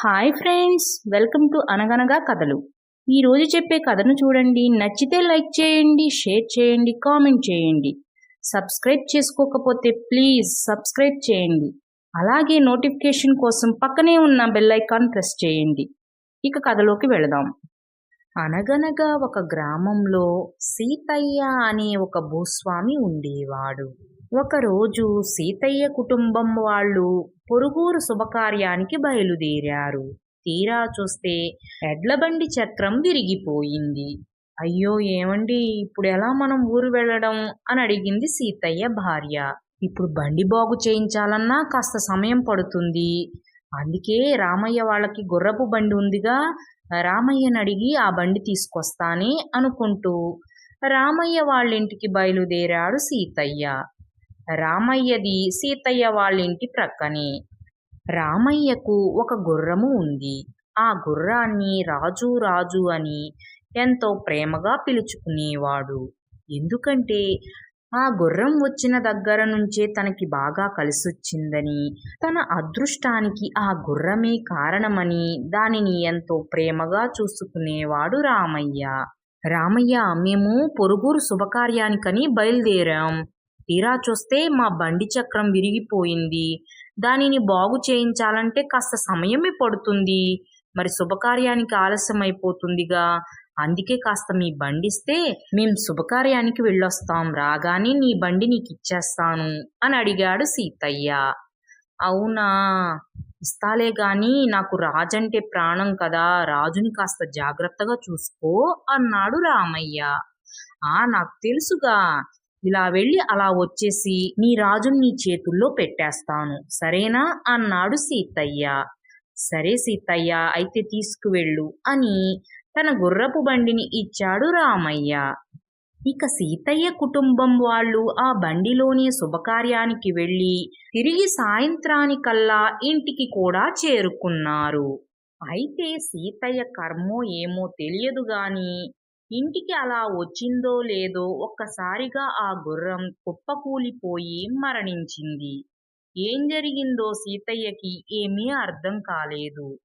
Hi friends welcome to అనగనగా కథలు ఈరోజు చెప్పే కథను చూడండి. నచ్చితే లైక్ చేయండి షేర్ చేయండి కామెంట్ చేయండి. సబ్స్క్రైబ్ చేసుకోకపోతే ప్లీజ్ సబ్స్క్రైబ్ చేయండి. అలాగే నోటిఫికేషన్ కోసం పక్కనే ఉన్న బెల్ ఐకాన్ ప్రెస్ చేయండి. ఇక కథలోకి వెళదాం. అనగనగా ఒక గ్రామంలో సీతయ్య అనే ఒక భూస్వామి ఉండేవాడు. ఒకరోజు సీతయ్య కుటుంబం వాళ్ళు పొరుగూరు శుభకార్యానికి బయలుదేరారు. తీరా చూస్తే ఎడ్లబండి చక్రం విరిగిపోయింది. అయ్యో ఏమండి? ఇప్పుడు ఎలా మనం ఊరు వెళ్ళడం? అని అడిగింది సీతయ్య భార్య. ఇప్పుడు బండి బాగు చేయించాలన్నా కాస్త సమయం పడుతుంది. అందుకే రామయ్య వాళ్ళకి గుర్రపు బండి ఉందిగా. రామయ్యని అడిగి ఆ బండి తీసుకొస్తానే అనుకుంటూ రామయ్య వాళ్ళ ఇంటికి బయలుదేరాడు సీతయ్య. రామయ్యది సీతయ్య వాళ్ళ ఇంటి ప్రక్కనే. రామయ్యకు ఒక గుర్రము ఉంది. ఆ గుర్రాన్ని రాజు రాజు అని ఎంతో ప్రేమగా పిలుచుకునేవాడు. ఎందుకంటే ఆ గుర్రం వచ్చిన దగ్గర నుంచే తనకి బాగా కలిసొచ్చిందని తన అదృష్టానికి ఆ గుర్రమే కారణమని దానిని ఎంతో ప్రేమగా చూసుకునేవాడు రామయ్య. రామయ్య మేము పొరుగురు శుభకార్యానికని బయలుదేరాం. తీరా చూస్తే మా బండి చక్రం విరిగిపోయింది. దానిని బాగు చేయించాలంటే కాస్త సమయమే పడుతుంది. మరి శుభకార్యానికి ఆలస్యం అయిపోతుందిగా అందుకే కాస్త మీ బండి ఇస్తే మేం శుభకార్యానికి వెళ్ళొస్తాం. రాగానే నీ బండి నీకు ఇచ్చేస్తాను అని అడిగాడు సీతయ్య. అవునా? ఇస్తాలే గాని నాకు రాజంటే ప్రాణం కదా. రాజుని కాస్త జాగ్రత్తగా చూసుకో అన్నాడు రామయ్య. ఆ నాకు తెలుసుగా. ఇలా వెళ్ళి అలా వచ్చేసి నీ రాజుని నీ చేతుల్లో పెట్టేస్తాను. సరేనా? అన్నాడు సీతయ్య. సరే సీతయ్య అయితే తీసుకువెళ్ళు అని తన గుర్రపు బండిని ఇచ్చాడు రామయ్య. ఇక సీతయ్య కుటుంబం వాళ్ళు ఆ బండిలోని శుభకార్యానికి వెళ్ళి తిరిగి సాయంత్రానికల్లా ఇంటికి కూడా చేరుకున్నారు. అయితే సీతయ్య కర్మో ఏమో తెలియదు గాని ఇంటికి అలా వచ్చిందో లేదో ఒక్కసారిగా ఆ గుర్రం కుప్పకూలిపోయి మరణించింది. ఏం జరిగిందో సీతయ్యకి ఏమీ అర్థం కాలేదు.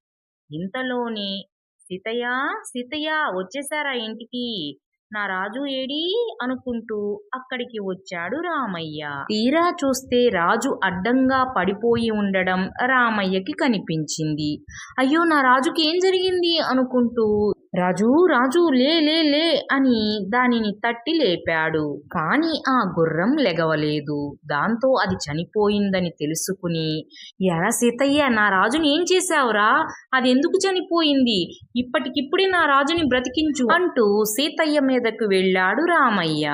ఇంతలోనే సీతయ్య సీతయ్య వచ్చేసారా ఇంటికి? నా రాజు ఏడి? అనుకుంటూ అక్కడికి వచ్చాడు రామయ్య. తీరా చూస్తే రాజు అడ్డంగా పడిపోయి ఉండడం రామయ్యకి కనిపించింది. అయ్యో నా రాజుకి ఏం జరిగింది? అనుకుంటూ రాజు రాజు లే లే లే అని దానిని తట్టి లేపాడు. కాని ఆ గుర్రం లెగవలేదు. దాంతో అది చనిపోయిందని తెలుసుకుని ఎరా సీతయ్య నా రాజుని ఏం చేశావురా? అది ఎందుకు చనిపోయింది? ఇప్పటికిప్పుడే నా రాజుని బ్రతికించు అంటూ సీతయ్య మీదకు వెళ్ళాడు రామయ్య.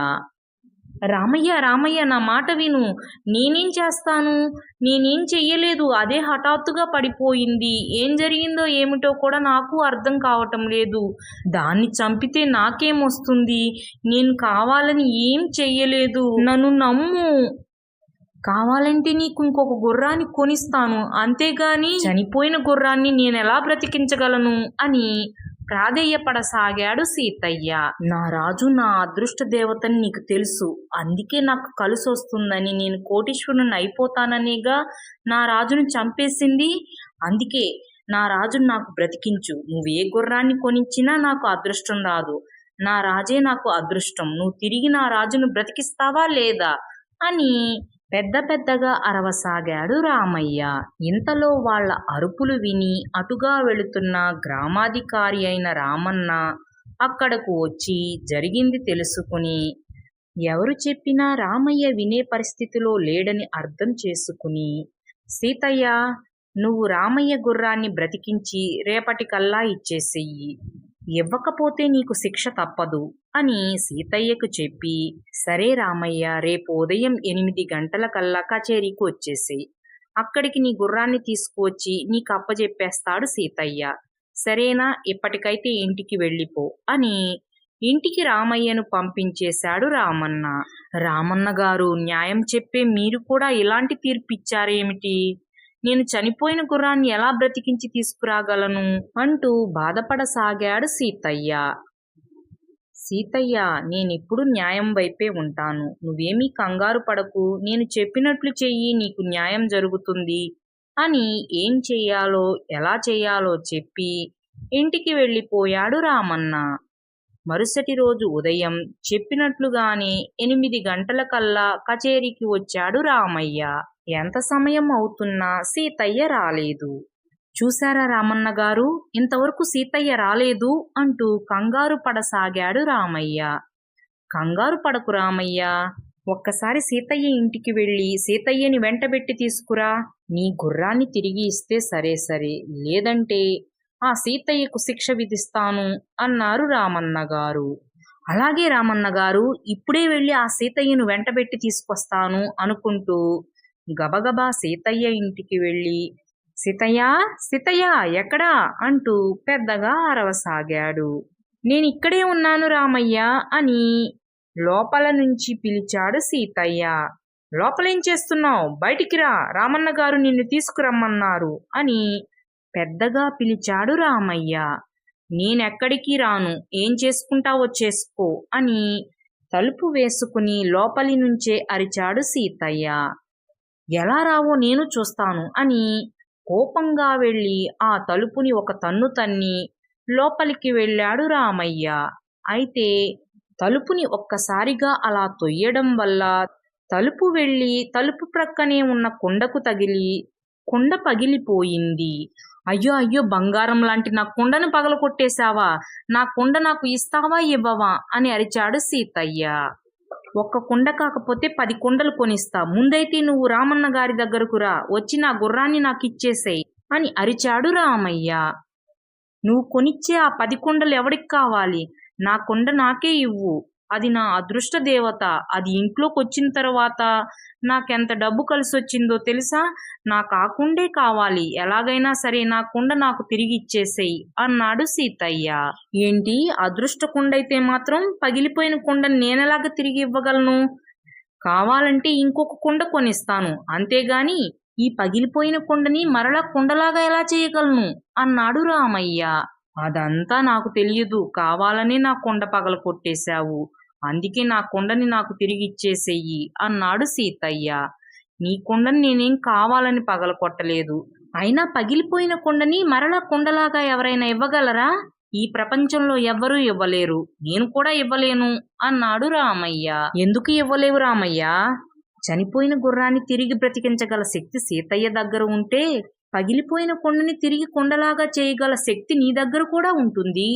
రామయ్య రామయ్య నా మాట విను. నేనేం చేస్తాను? నేనేం చెయ్యలేదు. అదే హఠాత్తుగా పడిపోయింది. ఏం జరిగిందో ఏమిటో కూడా నాకు అర్థం కావటం లేదు. దాన్ని చంపితే నాకేమొస్తుంది నేను కావాలని ఏం చెయ్యలేదు. నన్ను నమ్ము. కావాలంటే నీకు ఇంకొక గుర్రాన్ని కొనిస్తాను. అంతేగాని చనిపోయిన గుర్రాన్ని నేను ఎలా బ్రతికించగలను? అని ప్రాధేయపడసాగాడు సీతయ్య. నా రాజు నా అదృష్ట దేవతని నీకు తెలుసు. అందుకే నాకు కలిసొస్తుందని నేను కోటీశ్వరుని అయిపోతాననేగా నా రాజును చంపేసింది. అందుకే నా రాజును నాకు బ్రతికించు. నువ్వు ఏ గుర్రాన్ని కొనిచ్చినా నాకు అదృష్టం రాదు. నా రాజే నాకు అదృష్టం. నువ్వు తిరిగి నా రాజును బ్రతికిస్తావా లేదా? అని పెద్ద పెద్దగా అరవసాగాడు రామయ్య. ఇంతలో వాళ్ళ అరుపులు విని అటుగా వెళుతున్న గ్రామాధికారి అయిన రామన్న అక్కడకు వచ్చి జరిగింది తెలుసుకుని ఎవరు చెప్పినా రామయ్య వినే పరిస్థితిలో లేడని అర్థం చేసుకుని సీతయ్య నువ్వు రామయ్య గుర్రాన్ని బ్రతికించి రేపటికల్లా ఇచ్చేసేయి. ఇవ్వకపోతే నీకు శిక్ష తప్పదు అని సీతయ్యకు చెప్పి సరే రామయ్య రేపు ఉదయం ఎనిమిది గంటల కల్లా కచేరీకి వచ్చేసేయి అక్కడికి నీ గుర్రాన్ని తీసుకువచ్చి నీకు అప్పజెప్పేస్తాడు సీతయ్య. సరేనా ఇప్పటికైతే ఇంటికి వెళ్ళిపో అని ఇంటికి రామయ్యను పంపించేశాడు రామన్న. రామన్న గారు న్యాయం చెప్పే మీరు కూడా ఇలాంటి తీర్పిచ్చారేమిటి? నేను చనిపోయిన గుర్రాన్ని ఎలా బ్రతికించి తీసుకురాగలను? అంటూ బాధపడసాగాడు సీతయ్య. సీతయ్య నేనెప్పుడు న్యాయం వైపే ఉంటాను. నువ్వేమీ కంగారు పడకు. నేను చెప్పినట్లు చెయ్యి నీకు న్యాయం జరుగుతుంది. అని ఏం చెయ్యాలో ఎలా చెయ్యాలో చెప్పి ఇంటికి వెళ్ళిపోయాడు రామన్న. మరుసటి రోజు ఉదయం చెప్పినట్లుగానే ఎనిమిది గంటలకల్లా కచేరీకి వచ్చాడు రామయ్య. ఎంత సమయం అవుతున్నా సీతయ్య రాలేదు. చూశారా రామన్న గారు? ఇంతవరకు సీతయ్య రాలేదు అంటూ కంగారు పడసాగాడు రామయ్య. కంగారు పడకు రామయ్య. ఒక్కసారి సీతయ్య ఇంటికి వెళ్ళి సీతయ్యని వెంటబెట్టి తీసుకురా. నీ గుర్రాన్ని తిరిగి ఇస్తే సరే సరే. లేదంటే ఆ సీతయ్యకు శిక్ష విధిస్తాను అన్నారు రామన్న గారు. అలాగే రామన్న గారు ఇప్పుడే వెళ్ళి ఆ సీతయ్యను వెంటబెట్టి తీసుకొస్తాను అనుకుంటూ గబగబా సీతయ్య ఇంటికి వెళ్ళి సీతయ్య సీతయ్య ఎక్కడా? అంటూ పెద్దగా అరవసాగాడు. నేను ఇక్కడే ఉన్నాను రామయ్య అని లోపల నుంచి పిలిచాడు సీతయ్య. లోపలేం చేస్తున్నావు? బయటికి రా రామన్న గారు నిన్ను తీసుకురమ్మన్నారు అని పెద్దగా పిలిచాడు రామయ్య. నేనెక్కడికి రాను? ఏం చేసుకుంటావో చేసుకో అని తలుపు వేసుకుని లోపలి నుంచే అరిచాడు సీతయ్య. ఎలా రావో నేను చూస్తాను అని కోపంగా వెళ్ళి ఆ తలుపుని ఒక తన్ను తన్ని లోపలికి వెళ్ళాడు రామయ్య. అయితే తలుపుని ఒక్కసారిగా అలా తొయ్యడం వల్ల తలుపు వెళ్ళి తలుపు ప్రక్కనే ఉన్న కుండకు తగిలి కుండ పగిలిపోయింది. అయ్యో అయ్యో బంగారం లాంటి నా కుండను పగలగొట్టేశావా? నా కుండ నాకు ఇస్తావా ఇవ్వవా? అని అరిచాడు సీతయ్య. ఒక్క కుండ కాకపోతే పది కుండలు కొనిస్తా. ముందైతే నువ్వు రామన్న గారి దగ్గరకు రా. వచ్చి నా గుర్రాన్ని నాకు అని అరిచాడు రామయ్య. నువ్వు కొనిచ్చే ఆ పది కుండలు ఎవడికి కావాలి? నా కుండ నాకే ఇవ్వు. అది నా అదృష్ట దేవత. అది ఇంట్లోకి వచ్చిన తర్వాత నాకెంత డబ్బు కలిసి వచ్చిందో తెలుసా? నా కాకుండే కావాలి. ఎలాగైనా సరే నా కుండ నాకు తిరిగి ఇచ్చేసేయి అన్నాడు సీతయ్య. ఏంటి? అదృష్ట కుండ అయితే మాత్రం పగిలిపోయిన కుండని నేనెలాగ తిరిగి ఇవ్వగలను? కావాలంటే ఇంకొక కుండ కొనిస్తాను. అంతేగాని ఈ పగిలిపోయిన కుండని మరలా కుండలాగా ఎలా చేయగలను? అన్నాడు రామయ్య. అదంతా నాకు తెలియదు. కావాలనే నా కుండ పగల కొట్టేశావు అందుకే నా కుండని నాకు తిరిగి ఇచ్చేసేయి అన్నాడు సీతయ్య. నీ కుండని నేనేం కావాలని పగల కొట్టలేదు అయినా పగిలిపోయిన కుండని మరలా కుండలాగా ఎవరైనా ఇవ్వగలరా? ఈ ప్రపంచంలో ఎవ్వరూ ఇవ్వలేరు. నేను కూడా ఇవ్వలేను అన్నాడు రామయ్య. ఎందుకు ఇవ్వలేవు రామయ్య? చనిపోయిన గుర్రాన్ని తిరిగి బ్రతికించగల శక్తి సీతయ్య దగ్గర ఉంటే పగిలిపోయిన కొండని తిరిగి కొండలాగా చేయగల శక్తి నీ దగ్గర కూడా ఉంటుంది.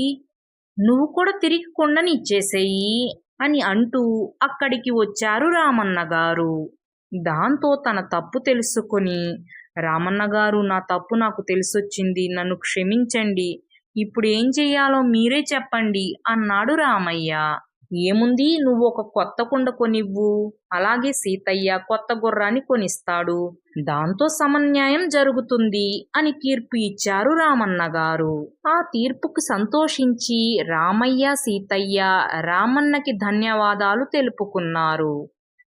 నువ్వు కూడా తిరిగి కొండని ఇచ్చేసేయి. అని అంటూ అక్కడికి వచ్చారు రామన్న గారు దాంతో తన తప్పు తెలుసుకొని రామన్న గారు నా తప్పు నాకు తెలిసొచ్చింది నన్ను క్షమించండి. ఇప్పుడు ఏం చెయ్యాలో మీరే చెప్పండి అన్నాడు రామయ్య. ఏముంది? నువ్వు ఒక కొత్త కుండ కొనివ్వు. అలాగే సీతయ్య కొత్త గుర్రాన్ని కొనిస్తాడు. దాంతో సమన్యాయం జరుగుతుంది అని తీర్పు ఇచ్చారు రామన్న గారు ఆ తీర్పుకు సంతోషించి రామయ్య సీతయ్య రామన్నకి ధన్యవాదాలు తెలుపుకున్నారు.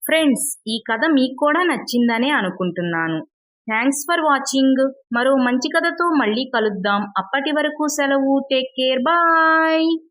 ఫ్రెండ్స్ ఈ కథ మీకు కూడా నచ్చిందనే అనుకుంటున్నాను. Thanks for watching. మరో మంచి కథతో మళ్ళీ కలుద్దాం. అప్పటి వరకు సెలవు. Take care. బాయ్.